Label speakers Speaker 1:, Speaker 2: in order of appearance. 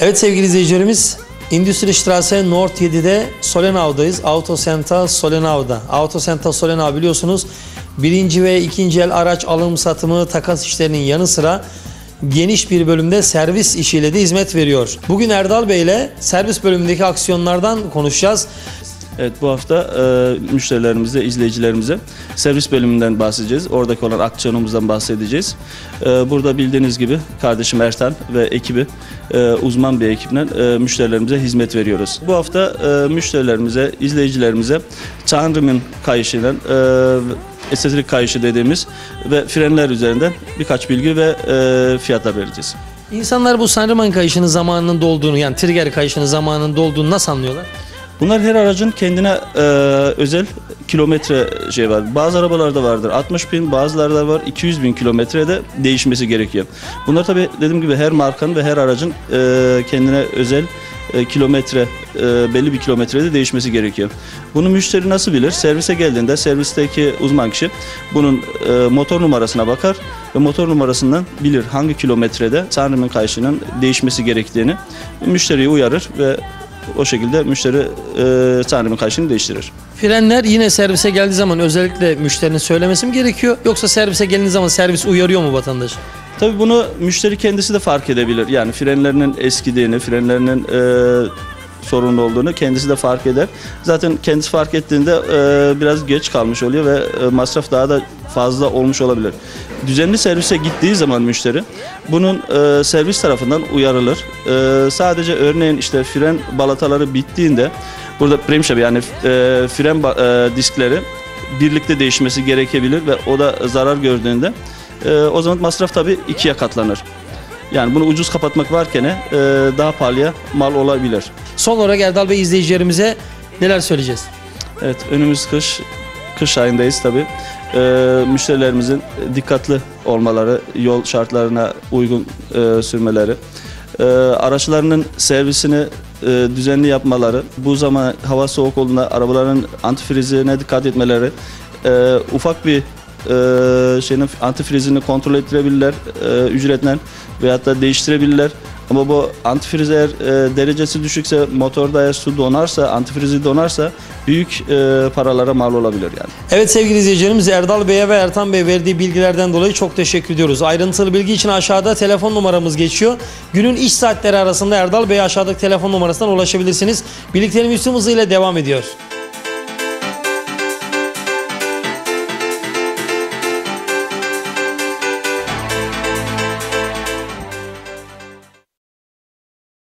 Speaker 1: Evet sevgili izleyicilerimiz, Endüstri Strasse North 7'de Solenav'dayız. Autosenta Solenav'da. Autosenta Solenav biliyorsunuz birinci ve ikinci el araç alım satımı takas işlerinin yanı sıra geniş bir bölümde servis işiyle de hizmet veriyor. Bugün Erdal Bey ile servis bölümündeki aksiyonlardan konuşacağız.
Speaker 2: Evet bu hafta e, müşterilerimize, izleyicilerimize servis bölümünden bahsedeceğiz. Oradaki olan aksiyonumuzdan bahsedeceğiz. E, burada bildiğiniz gibi kardeşim Ertan ve ekibi e, uzman bir ekiple e, müşterilerimize hizmet veriyoruz. Bu hafta e, müşterilerimize, izleyicilerimize Çanrım'ın kayışıyla e, estetik kayışı dediğimiz ve frenler üzerinden birkaç bilgi ve e, fiyatlar vereceğiz.
Speaker 1: İnsanlar bu Sanrıman kayışının zamanının dolduğunu yani trigger kayışının zamanının dolduğunu nasıl anlıyorlar?
Speaker 2: Bunlar her aracın kendine e, özel kilometre şey var. Bazı arabalarda vardır 60 bin, bazılarda var 200 bin kilometrede değişmesi gerekiyor. Bunlar tabi dediğim gibi her markanın ve her aracın e, kendine özel e, kilometre e, belli bir kilometrede değişmesi gerekiyor. Bunu müşteri nasıl bilir? Servise geldiğinde servisteki uzman kişi bunun e, motor numarasına bakar ve motor numarasından bilir hangi kilometrede sanrimin kayışının değişmesi gerektiğini müşteriyi uyarır ve o şekilde müşteri e, sanrimin kayışını değiştirir.
Speaker 1: Frenler yine servise geldiği zaman özellikle müşterinin söylemesi mi gerekiyor? Yoksa servise geldiği zaman servis uyarıyor mu vatandaş?
Speaker 2: Tabii bunu müşteri kendisi de fark edebilir. Yani frenlerinin eskidiğini, frenlerinin e, sorunlu olduğunu kendisi de fark eder. Zaten kendisi fark ettiğinde e, biraz geç kalmış oluyor ve e, masraf daha da fazla olmuş olabilir. Düzenli servise gittiği zaman müşteri bunun e, servis tarafından uyarılır. E, sadece örneğin işte fren balataları bittiğinde burada premşabi yani e, fren e, diskleri birlikte değişmesi gerekebilir ve o da zarar gördüğünde e, o zaman masraf tabii ikiye katlanır. Yani bunu ucuz kapatmak varken e, daha pahalıya mal olabilir.
Speaker 1: Son olarak Erdal Bey izleyicilerimize neler söyleyeceğiz?
Speaker 2: Evet önümüz kış, kış ayındayız tabii. E, müşterilerimizin dikkatli olmaları, yol şartlarına uygun e, sürmeleri, e, araçlarının servisini e, düzenli yapmaları, bu zaman hava soğuk olduğunda arabaların antifrizine dikkat etmeleri, e, ufak bir e, şeyin antifrizini kontrol ettirebilirler e, ücretle veyahut da değiştirebilirler. Ama bu antifriz eğer e, derecesi düşükse motorda eğer su donarsa antifrizi donarsa büyük e, paralara mal olabilir yani.
Speaker 1: Evet sevgili izleyicilerimiz Erdal Bey'e ve Ertan Bey verdiği bilgilerden dolayı çok teşekkür ediyoruz. Ayrıntılı bilgi için aşağıda telefon numaramız geçiyor. Günün iş saatleri arasında Erdal Bey'e aşağıdaki telefon numarasından ulaşabilirsiniz. Birlikteliğimiz tüm hızıyla devam ediyor.